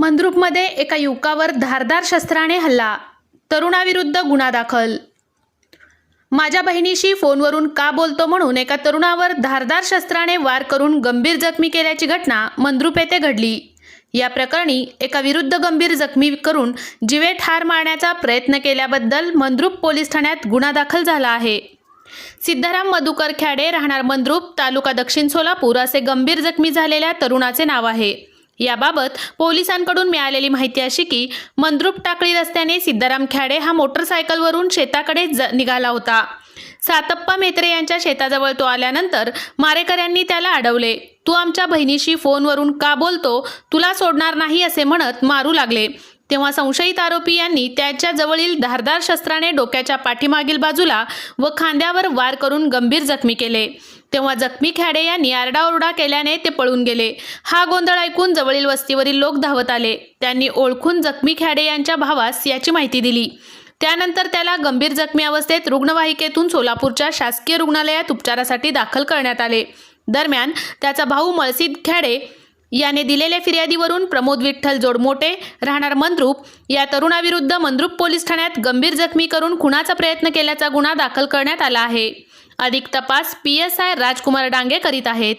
मंद्रुपमध्ये एका युवकावर धारदार शस्त्राने हल्ला. तरुणाविरुद्ध गुन्हा दाखल. माझ्या बहिणीशी फोनवरून का बोलतो म्हणून एका तरुणावर धारदार शस्त्राने वार करून गंभीर जखमी केल्याची घटना मंद्रुप येथे घडली. या प्रकरणी एका विरुद्ध गंभीर जखमी करून जिवे ठार मारण्याचा प्रयत्न केल्याबद्दल मंद्रुप पोलीस ठाण्यात गुन्हा दाखल झाला आहे. सिद्धाराम मधुकर ख्याडे राहणार मंद्रुप तालुका दक्षिण सोलापूर असे गंभीर जखमी झालेल्या तरुणाचे नाव आहे. याबाबत पोलिसांकडून मिळालेली माहिती अशी की मंद्रुप टाकळी रस्त्याने सिद्धाराम ख्याडे हा मोटरसायकलवरून शेताकडे ज निघाला होता. सातप्पा मेत्रे यांच्या शेताजवळ तो आल्यानंतर मारेकऱ्यांनी त्याला अडवले. तू आमच्या बहिणीशी फोनवरून का बोलतो? तुला सोडणार नाही असे म्हणत मारू लागले. तेव्हा संशयित आरोपी यांनी त्याच्या जवळील धारदार शस्त्राने डोक्याच्या पाठीमागील बाजूला व खांद्यावर वार करून गंभीर जखमी केले. तेव्हा जखमी खेडे यांनी आरडाओरडा केल्याने ते पळून गेले. हा गोंधळ ऐकून जवळील वस्तीवरील लोक धावत आले. त्यांनी ओळखून जखमी खेडे यांच्या भावास याची माहिती दिली. त्यानंतर त्याला गंभीर जखमी अवस्थेत रुग्णवाहिकेतून सोलापूरच्या शासकीय रुग्णालयात उपचारासाठी दाखल करण्यात आले. दरम्यान त्याचा भाऊ मळसीद खेडे याने दिलेल्या फिर्यादीवरून प्रमोद विठ्ठल जोडमोटे राहणार मंद्रुप या तरुणाविरुद्ध मंद्रुप पोलीस ठाण्यात गंभीर जखमी करून खुनाचा प्रयत्न केल्याचा गुन्हा दाखल करण्यात आला आहे. अधिक तपास P S I Rajkumar Dange करीत आहेत.